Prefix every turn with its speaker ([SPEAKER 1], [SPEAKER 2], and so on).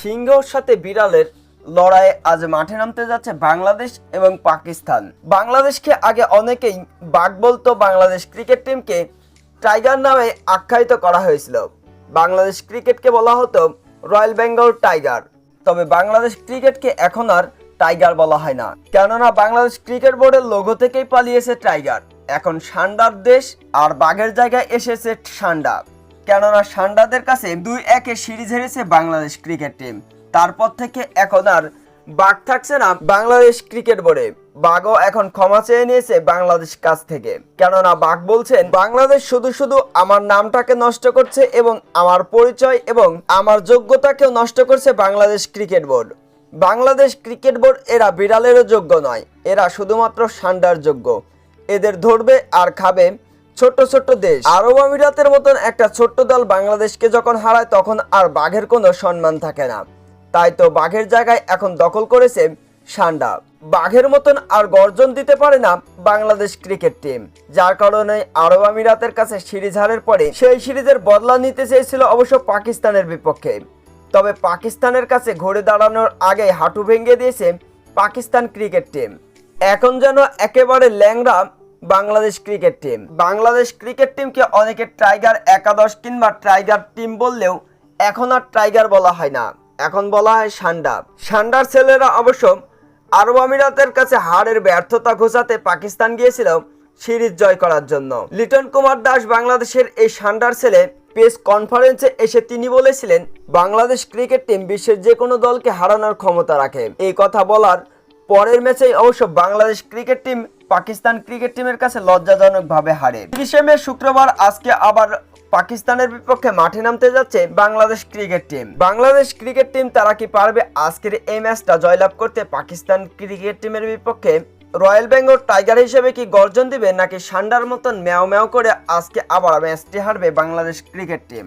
[SPEAKER 1] সিংহর সাথে বিড়ালের লড়াইয়ে আজ মাঠে নামতে যাচ্ছে বাংলাদেশ এবং পাকিস্তান। বাংলাদেশকে আগে অনেকেই বাঘ বলতো বাংলাদেশ ক্রিকেট টিমকে টাইগার নামে আখ্যায়িত করা হয়েছিল। বাংলাদেশ ক্রিকেটকে বলা হতো রয়্যাল বেঙ্গল টাইগার। তবে বাংলাদেশ ক্রিকেটকে এখন আর টাইগার বলা হয় না। কেননা বাংলাদেশ ক্রিকেট বোর্ডের লোগো থেকেই পালিয়েছে টাইগার। এখন সান্ডার দেশ আর বাঘের জায়গায় এসেছে সান্ডা। কেননা সান্ডাদের কাছে দুই একে সিরিজ হেরেছে বাংলাদেশ ক্রিকেট টিম। তারপর থেকে এখন আর বাঘ থাকছে না বাংলাদেশ ক্রিকেট বোর্ডে। বাঘও এখন ক্ষমা চেয়ে নিয়েছে বাংলাদেশ কাছ থেকে। কেননা বাঘ বলছেন, বাংলাদেশ শুধু শুধু আমার নামটাকে নষ্ট করছে এবং আমার পরিচয় এবং আমার যোগ্যতাকেও নষ্ট করছে Bangladesh cricket board. Bangladesh cricket board এরা বিড়ালেরও যোগ্য নয়, এরা শুধুমাত্র সান্ডার যোগ্য। এদের ধরবে আর খাবে ছোট্ট ছোট্ট দেশ। আরব আমিরাতের মতন একটা ছোট্ট দল বাংলাদেশকে যখন হারায়, তখন আর বাঘের কোনো সম্মান থাকে না। তাই তো বাঘের জায়গায় এখন দখল করেছে সান্ডা। বাঘের মতন আর গর্জন দিতে পারে না বাংলাদেশ ক্রিকেট টিম। যার কারণে আরব আমিরাতের কাছে সিরিজ হারের পরে সেই সিরিজের বদলা নিতে চেয়েছিল অবশ্য পাকিস্তানের বিপক্ষে। তবে পাকিস্তানের কাছে ঘুরে দাঁড়ানোর আগে হাঁটু ভেঙে দিয়েছে পাকিস্তান ক্রিকেট টিম। এখন যেন একেবারে ল্যাংড়া Bangladesh cricket team. Bangladesh cricket টিমকে অনেকে টাইগার একাদশ কিংবা টাইগার টিম বললেও এখন আর টাইগার বলা হয় না। এখন বলা হয় সান্ডা সান্ডার ছেলেরা অবশ্য আরব আমিরাতের কাছে হারের ব্যর্থতা ঘোষাতে পাকিস্তান গিয়েছিল সিরিজ জয় করার জন্য। লিটন কুমার দাস বাংলাদেশের এই সান্ডার ছেলে প্রেস কনফারেন্সে এসে তিনি বলেছিলেন, বাংলাদেশ ক্রিকেট টিম বিশ্বের যে কোনো দলকে হারানোর ক্ষমতা রাখে। এই কথা বলার পরের ম্যাচেই অবশ্য Bangladesh cricket team Pakistan cricket টিমের কাছে লজ্জাজনকভাবে হারে। তিরিশে মে শুক্রবার আজকে আবার পাকিস্তানের বিপক্ষে মাঠে নামতে যাচ্ছে Bangladesh cricket team. Bangladesh cricket team তারা কি পারবে? আজকের এই ম্যাচটা জয়লাভ করতে পাকিস্তান ক্রিকেট টিমের বিপক্ষে রয়্যাল বেঙ্গল টাইগার হিসেবে কি গর্জন দিবে? নাকি সান্ডার মতন ম্যাও ম্যাও করে আজকে আবার ম্যাচটি হারবে বাংলাদেশ ক্রিকেট টিম?